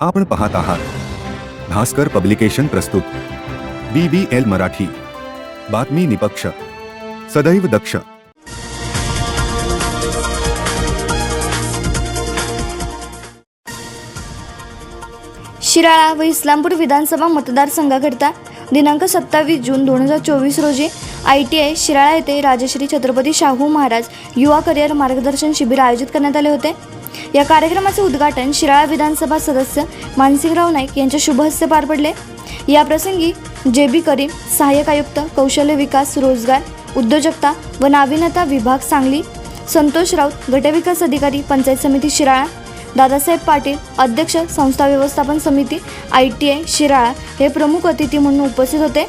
आपण पाहत आहात. भास्कर पब्लिकेशन प्रस्तुत. B B L Marathi. बातमी निपक्ष. सदैव दक्ष. शिराळा व इस्लामपूर विधानसभा मतदारसंघाकरता दिनांक सत्तावीस जून दोन हजार चोवीस रोजी आय टी आय शिराळा येथे राजश्री छत्रपती शाहू महाराज युवा करिअर मार्गदर्शन शिबिर आयोजित करण्यात आले होते. या कार्यक्रमाचे उद्घाटन शिराळा विधानसभा सदस्य मानसिंगराव नाईक यांच्या शुभहस्ते पार पडले. या प्रसंगी जे बी करीम सहाय्यक आयुक्त कौशल्य विकास रोजगार उद्योजकता व नाविन्यता विभाग सांगली संतोष राऊत गटविकास अधिकारी पंचायत समिती शिराळा दादासाहेब पाटील अध्यक्ष संस्था व्यवस्थापन समिती आय टी आय शिराळा हे प्रमुख अतिथी म्हणून उपस्थित होते.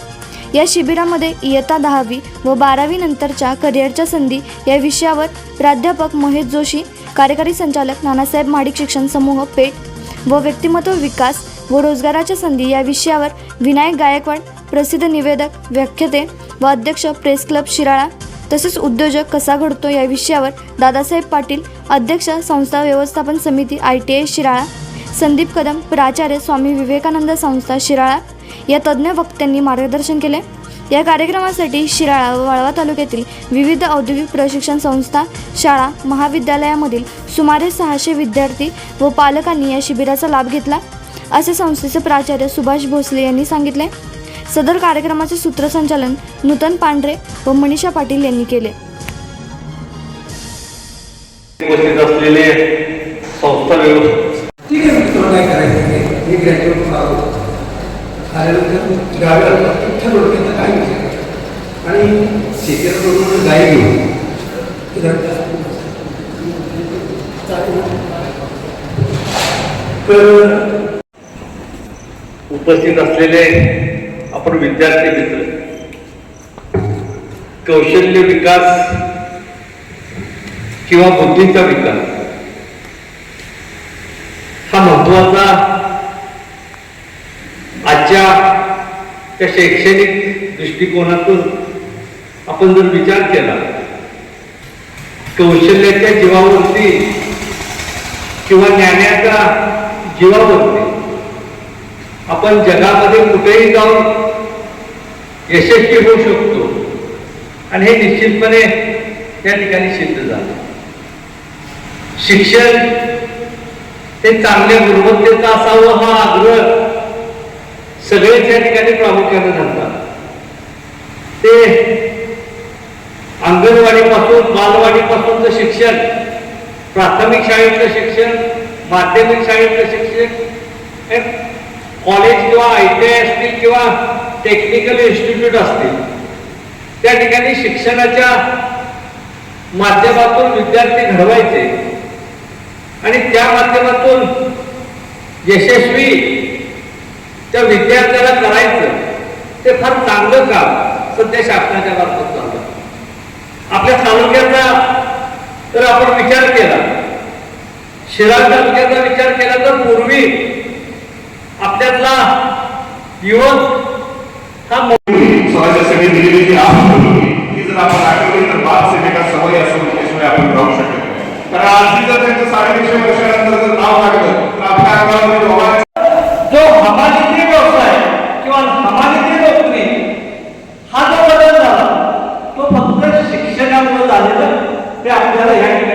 या शिबिरामध्ये इयत्ता दहावी व बारावी नंतरच्या करिअरच्या संधी या विषयावर प्राध्यापक महेश जोशी कार्यकारी संचालक नानासाहेब माडिक शिक्षण समूह पेठ व व्यक्तिमत्व विकास व रोजगाराच्या संधी या विषयावर विनायक गायकवाड प्रसिद्ध निवेदक व्याख्याते व अध्यक्ष प्रेस क्लब शिराळा तसेच उद्योजक कसा घडतो या विषयावर दादासाहेब पाटील अध्यक्ष संस्था व्यवस्थापन समिती I T I Shirala Sandeep Kadam प्राचार्य स्वामी विवेकानंद संस्था शिराळा या तज्ज्ञ वक्त्यांनी मार्गदर्शन केले. या कार्यक्रमासाठी शिराळा व वाळवा तालुक्यातील विविध औद्योगिक प्रशिक्षण संस्था शाळा महाविद्यालयामधील सुमारे सहाशे विद्यार्थी व पालकांनी या शिबिराचा लाभ घेतला असे संस्थेचे प्राचार्य सुभाष भोसले यांनी सांगितले. सदर कार्यक्रमाचे सूत्रसंचालन नूतन पांढरे व मनीषा पाटील यांनी केले. उपस्थित असलेले संस्था करायचं ते मी ग्रॅज्युएट झालो आल्यानंतर गावी ठरवलं की डोक्यात काय विचार आणि शेतीला करून गाय घेऊन तर उपस्थित असलेले आपण विद्यार्थी मित्र कौशल्य विकास किंवा बुद्धीचा विकास हा महत्त्वाचा त्या शैक्षणिक दृष्टिकोनातून आपण जर विचार केला कौशल्याच्या जीवावरती किंवा ज्ञानाच्या जीवावरती आपण जगामध्ये कुठेही जाऊन यशस्वी होऊ शकतो आणि हे निश्चितपणे त्या ठिकाणी सिद्ध झालं. शिक्षण हे चांगल्या गुणवत्तेचं असावं हा आग्रह सगळेच या ठिकाणी प्रामुख्याने ते अंगणवाडीपासून बालवाडीपासूनचं शिक्षण प्राथमिक शाळेतलं शिक्षण माध्यमिक शाळेतलं शिक्षण हे कॉलेज किंवा आय टी आय असतील किंवा टेक्निकल इन्स्टिट्यूट असतील त्या ठिकाणी शिक्षणाच्या माध्यमातून विद्यार्थी घडवायचे. आणि त्या माध्यमातून यशस्वी त्या विद्यार्थ्याला करायचं ते फार चांगलं काम. सध्या शासनाच्या बाबतीत चाललं आपल्या तालुक्याचा तर आपण विचार केला. शिराळ तालुक्याचा विचार केला तर पूर्वी आपल्यातला युवक हा स्वतःच्या सगळी दिलेली जी आपण होती ती जर आपण आठवली तर बाल सेवेका सवय असं म्हटल्याशिवाय आपण राहू शकत नाही कारण आजही जर त्यांचं साडेतीनशे वर्षानंतर जर नाव लागलं तर आपल्या अंगावर दोघांचं जो हमालिती व्यवसाय किंवा हमालिती नोकरी हा जो बदल झाला तो फक्त शिक्षणामुळे झालेलं ते आपल्याला या ठिकाणी